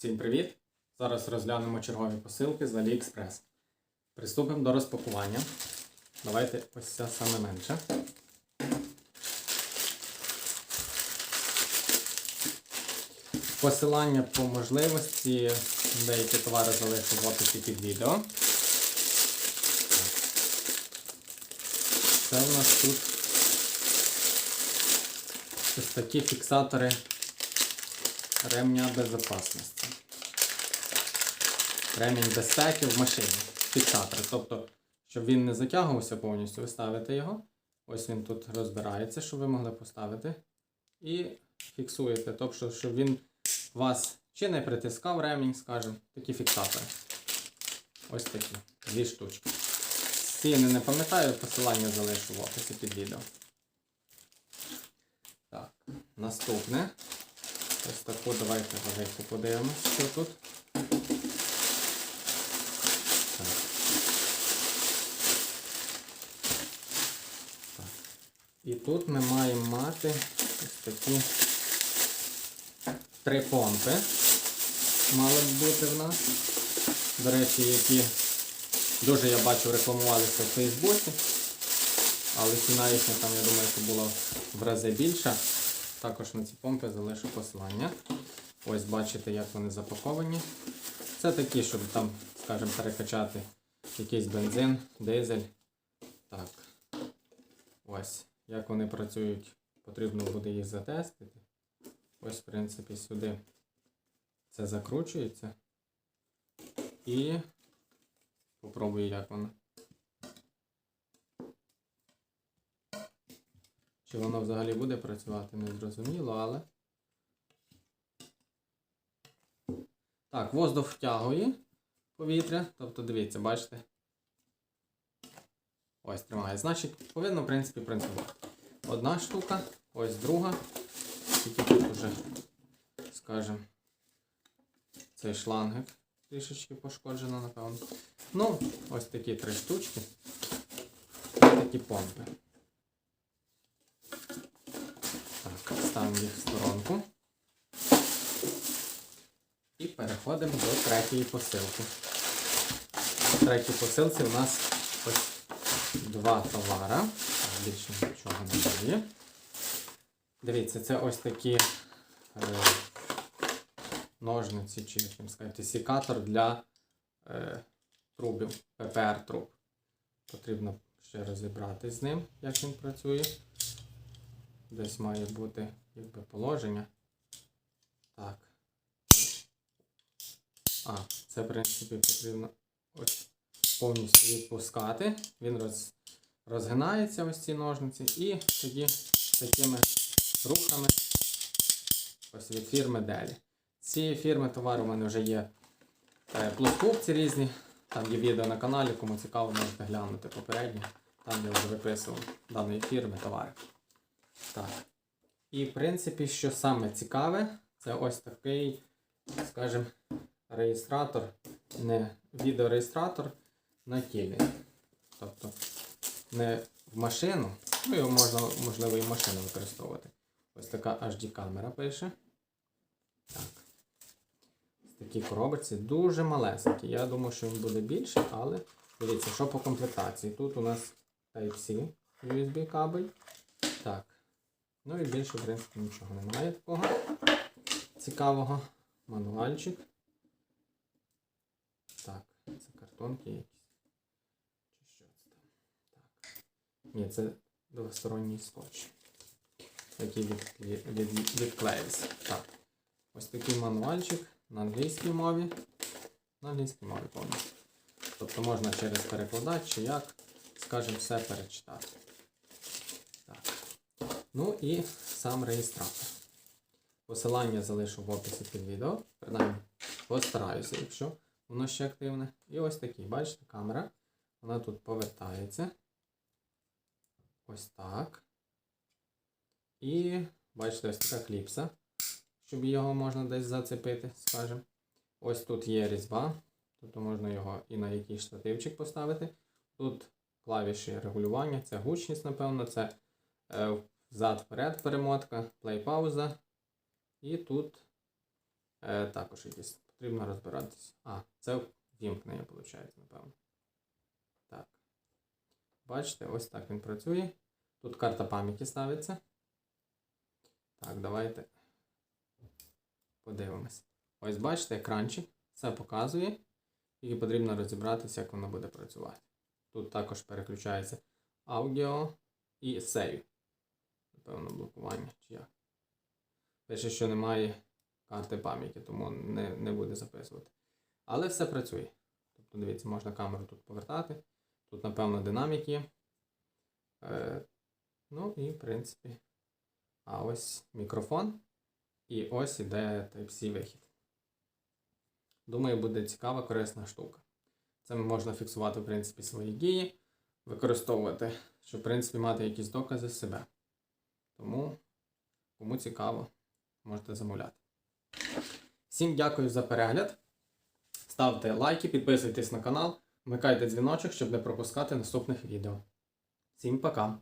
Всім привіт! Зараз розглянемо чергові посилки з AliExpress. Приступимо до розпакування. Давайте ось ця саме менше. Посилання по можливості. Деякі товари залишу в описі під відео. Це у нас тут ось такі фіксатори ремня безпечності. Ремінь безпеки в машині. Фіксатор. Тобто, щоб він не затягувався повністю, ви ставите його. Ось він тут розбирається, щоб ви могли поставити. І фіксуєте. Тобто, щоб він вас чи не притискав ремінь, скажімо, такі фіксатори. Ось такі. Дві штучки. Ціни не пам'ятаю, посилання залишу в описі під відео. Так, наступне. Ось таку давайте велику подивимося, що тут. Так. Так. І тут ми маємо мати ось такі три помпи. Мали б бути в нас. До речі, які дуже я бачу рекламувалися в Фейсбуці. Але ціна їхня там, я думаю, що була в рази більша. Також на ці помпи залишу посилання. Ось бачите, як вони запаковані. Це такі, щоб там, скажімо, перекачати якийсь бензин, дизель. Так. Ось. Як вони працюють, потрібно буде їх затестити. Ось, в принципі, сюди це закручується. І попробую, як воно. Чи воно взагалі буде працювати, не зрозуміло, але. Так, воздух втягує повітря. Тобто, дивіться, бачите? Ось тримає. Значить, повинно, в принципі, працювати. Одна штука, ось друга. Тільки тут уже, скажімо, цей шлангик трішечки пошкоджено, напевно. Ну, ось такі три штучки. Такі помпи. Так, ставимо їх в сторонку. І переходимо до третьої посилки. В третій посилці у нас ось два товара. Більше нічого немає. Дивіться, це ось такі е, ножниці, чи як їм сказати, секатор для е, трубів, ППР труб. Потрібно ще розібратись з ним, як він працює. Десь має бути якби положення. Так. А, це, в принципі, потрібно ось повністю відпускати. Він роз, розгинається ось ці ножниці. І тоді такими рухами ось від фірми Делі. Ці фірми товару у мене вже є е, плоскупці різні. Там є відео на каналі, кому цікаво, можете глянути попередньо. Там я вже виписував даної фірми товари. Так. І в принципі, що саме цікаве, це ось такий, скажімо, реєстратор, не відеореєстратор натільний. Тобто не в машину, ну його можна, можливо, і в машину використовувати. Ось така HD камера пише. Так. Ось такі коробочці дуже малесенькі. Я думаю, що він буде більше, але дивіться, що по комплектації. Тут у нас Type-C USB кабель. Так. Ну і більше, в принципі, нічого немає такого цікавого. Мануальчик. Так, це картонки якісь. Чи що це там? Так. Ні, це двосторонній скотч. Який від, від, від, відклеївся. Так. Ось такий мануальчик на англійській мові. На англійській мові повністю. Тобто можна через перекладач чи як, скажімо, все перечитати. Ну і сам реєстратор. Посилання залишу в описі під відео. Принаймні, постараюся, якщо воно ще активне. І ось такий, бачите, камера. Вона тут повертається. Ось так. І бачите, ось така кліпса, щоб його можна десь зацепити, скажімо. Ось тут є різьба. Тобто можна його і на якийсь штативчик поставити. Тут клавіші регулювання, це гучність, напевно, це взад-вперед перемотка, плей-пауза. І тут Е, також якісь потрібно розбиратися. А, це вімкнення, виходить, напевно. Так. Бачите, ось так він працює. Тут карта пам'яті ставиться. Так, давайте подивимось. Ось бачите, екранчик. Все показує. Тільки потрібно розібратися, як воно буде працювати. Тут також переключається аудіо і сейв. Напевно, блокування чи як. Пише, що немає карти пам'яті, тому не, не буде записувати. Але все працює. Тобто, дивіться, можна камеру тут повертати. Тут, напевно, динамік є. Е, ну і, в принципі, а ось мікрофон. І ось іде Type-C вихід. Думаю, буде цікава, корисна штука. Це можна фіксувати, в принципі, свої дії, використовувати, щоб, в принципі, мати якісь докази себе. Тому, кому цікаво, можете замовляти. Всім дякую за перегляд. Ставте лайки, підписуйтесь на канал, вмикайте дзвіночок, щоб не пропускати наступних відео. Всім пока!